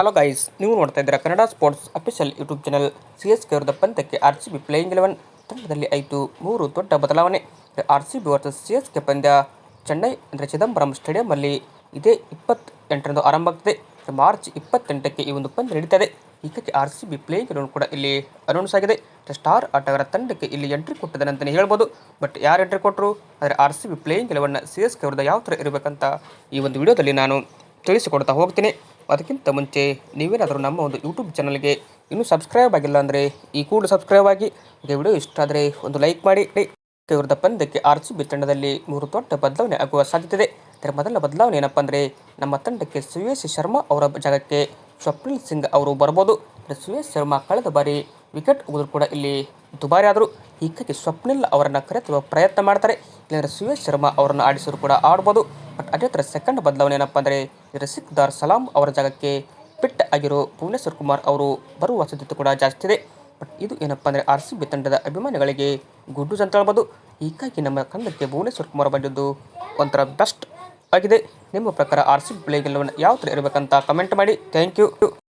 Hello guys ನೀವು ನೋಡ್ತಾ ಇದ್ದೀರಾ Kannada sports official YouTube channel C S K ವಿರುದ್ಧ ಪಂದ್ಯಕ್ಕೆ R C B playing eleven ತಂಡದಲ್ಲಿ ಆಯಿತು ಮೂರು ದೊಡ್ಡ ಬದಲಾವಣೆ. R C B versus C S K ಪಂದ್ಯ ಚೆನ್ನೈ ಅಂದರೆ ಚಿದಂಬರಂ ಸ್ಟೇಡಿಯಂನಲ್ಲಿ ಇದೇ ಇಪ್ಪತ್ತೆಂಟರಂದು ಆರಂಭ ಆಗ್ತದೆ. ಮಾರ್ಚ್ ಇಪ್ಪತ್ತೆಂಟಕ್ಕೆ ಈ ಒಂದು ಪಂದ್ಯ ನಡೀತದೆ. ಹೀಗಾಗಿ R C B playing eleven ಕೂಡ ಇಲ್ಲಿ ಅನೌನ್ಸ್ ಆಗಿದೆ. ಸ್ಟಾರ್ ಆಟಗಾರ ತಂಡಕ್ಕೆ ಇಲ್ಲಿ ಎಂಟ್ರಿ ಕೊಟ್ಟಿದ್ದಾರೆ ಅಂತಲೇ ಹೇಳ್ಬೋದು. ಬಟ್ ಯಾರು ಎಂಟ್ರಿ ಕೊಟ್ಟರು ಆದರೆ R C B playing eleven C S K ವಿರುದ್ಧ ಯಾವ ಥರ ಇರಬೇಕಂತ ಈ ಒಂದು ವಿಡಿಯೋದಲ್ಲಿ ನಾನು ತಿಳಿಸಿಕೊಡ್ತಾ ಹೋಗ್ತೀನಿ. ಅದಕ್ಕಿಂತ ಮುಂಚೆ ನೀವೇನಾದರೂ ನಮ್ಮ ಒಂದು ಯೂಟ್ಯೂಬ್ ಚಾನಲ್ಗೆ ಇನ್ನೂ ಸಬ್ಸ್ಕ್ರೈಬ್ ಆಗಿಲ್ಲ ಅಂದರೆ ಈ ಕೂಡ ಸಬ್ಸ್ಕ್ರೈಬ್ ಆಗಿ ವಿಡಿಯೋ ಇಷ್ಟ ಆದರೆ ಒಂದು ಲೈಕ್ ಮಾಡಿ. ವಿರುದ್ಧ ಪಂದ್ಯಕ್ಕೆ ಆರ್ ಸಿ ಬಿ ತಂಡದಲ್ಲಿ ಮೂರು ದೊಡ್ಡ ಬದಲಾವಣೆ ಆಗುವ ಸಾಧ್ಯತೆ ಇದೆ ಇದರ ಮೊದಲ ಬದಲಾವಣೆ ಏನಪ್ಪ ಅಂದರೆ ನಮ್ಮ ತಂಡಕ್ಕೆ ಸುಯೇಶ್ ಶರ್ಮಾ ಅವರ ಜಾಗಕ್ಕೆ ಸ್ವಪ್ನಿಲ್ ಸಿಂಗ್ ಅವರು ಬರ್ಬೋದು. ಸುಯೇಶ್ ಶರ್ಮಾ ಕಳೆದ ಬಾರಿ ವಿಕೆಟ್ ಹೋದರೂ ಕೂಡ ಇಲ್ಲಿ ದುಬಾರಿ ಆದರು. ಹೀಗಾಗಿ ಸ್ವಪ್ನಿಲ್ ಅವರನ್ನು ಕರೆತರುವ ಪ್ರಯತ್ನ ಮಾಡ್ತಾರೆ. ಇಲ್ಲಾಂದರೆ ಸುಯೇಶ್ ಶರ್ಮಾ ಅವರನ್ನು ಆಡಿಸಿದ್ರು ಕೂಡ ಆಡ್ಬೋದು. ಬಟ್ ಅದೇ ಥರ ಸೆಕೆಂಡ್ ಬದಲಾವಣೆ ಏನಪ್ಪ ಅಂದರೆ ರಸಿಕ್ದಾರ್ ಸಲಾಂ ಅವರ ಜಾಗಕ್ಕೆ ಪಿಟ್ ಆಗಿರೋ ಭುವನೇಶ್ವರ್ ಕುಮಾರ್ ಅವರು ಬರುವ ಸಾಧ್ಯತೆ ಕೂಡ ಜಾಸ್ತಿ ಇದೆ. ಬಟ್ ಇದು ಏನಪ್ಪ ಅಂದರೆ ಆರ್ ಸಿ ಬಿ ತಂಡದ ಅಭಿಮಾನಿಗಳಿಗೆ ಗುಡ್ಡು ಅಂತ ಹೇಳ್ಬೋದು ಹೀಗಾಗಿ ನಮ್ಮ ತಂಡಕ್ಕೆ ಭುವನೇಶ್ವರ್ ಕುಮಾರ್ ಬಂದಿದ್ದು ಒಂಥರ ಬೆಸ್ಟ್ ಆಗಿದೆ. ನಿಮ್ಮ ಪ್ರಕಾರ ಆರ್ ಸಿ ಬಿ ಯಾವ ಥರ ಇರಬೇಕಂತ ಕಮೆಂಟ್ ಮಾಡಿ. Thank you